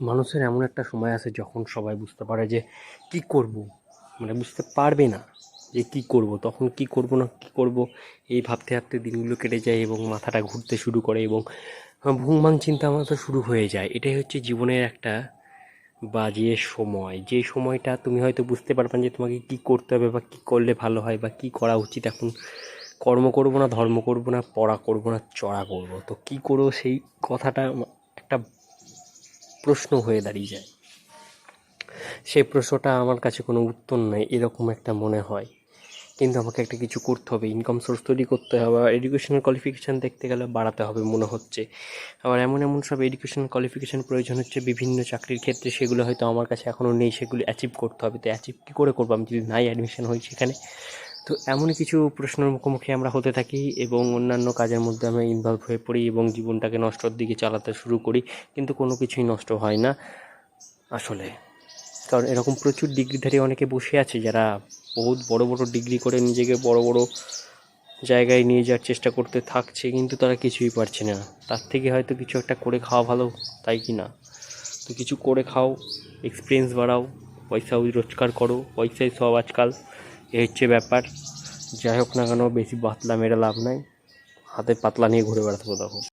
মানুষের এমন একটা সময় আসে যখন সবাই বুঝতে পারে যে কি করব। মানে বুঝতে পারবে না যে কি করব, তখন কি করব না কি করব। এই ভাবতে ভাবতে দিনগুলো কেটে যায় এবং মাথাটা ঘুরতে শুরু করে এবং ভুংভাং চিন্তা মাথা শুরু হয়ে যায়। এটাই হচ্ছে জীবনের একটা বাজে সময়। যে সময়টা তুমি হয়তো বুঝতে পারবে না যে তোমাকে কি করতে হবে বা কি করলে ভালো হয় বা কি করা উচিত। এখন কর্ম করব না, ধর্ম করব না, পড়া করব না, চড়া করব। তো কি করব সেই কথাটা একটা প্রশ্ন হয়ে দাঁড়িয়ে যায়। সেই প্রশ্নটা আমার কাছে কোনো উত্তর নেই, এরকম একটা মনে হয়। কিন্তু আমাকে একটা কিছু করতে হবে ইনকাম সোর্স তৈরি করতে হবে এডুকেশনাল কোয়ালিফিকেশান দেখতে গেলে বাড়াতে হবে মনে হচ্ছে। আবার এমন এমন সব এডুকেশনাল কোয়ালিফিকেশান প্রয়োজন হচ্ছে, বিভিন্ন চাকরির ক্ষেত্রে সেগুলো হয়তো আমার কাছে এখনও নেই, সেগুলো অ্যাচিভ করতে হবে। তো অ্যাচিভ কী করে করব? আমি যদি নাই অ্যাডমিশন হই সেখানে তো এমনই কিছু প্রশ্নের মুখোমুখি আমরা হতে থাকি এবং অন্যান্য কাজের মধ্যে আমরা ইনভলভ হয়ে পড়ি এবং জীবনটাকে নষ্টর দিকে চালাতে শুরু করি, কিন্তু কোনো কিছুই নষ্ট হয় না আসলে। কারণ এরকম প্রচুর ডিগ্রিধারী অনেকে বসে আছে যারা বহুত বড় বড় ডিগ্রি করে নিজেকে বড় বড় জায়গায় নিয়ে যাওয়ার চেষ্টা করতে থাকছে, কিন্তু তারা কিছুই পারছে না। তার থেকে হয়তো কিছু একটা করে খাওয়া ভালো, তাই কি না? তো কিছু করে খাও এক্সপিরিয়েন্স বাড়াও পয়সা রোজগার করো, পয়সাই সব আজকাল। এই হচ্ছে ব্যাপার। যাই হোক না কেন, বেশি পাতলা মেরে লাভ নাই। হাতে পাতলা নিয়ে ঘুরে বেড়াতে তখন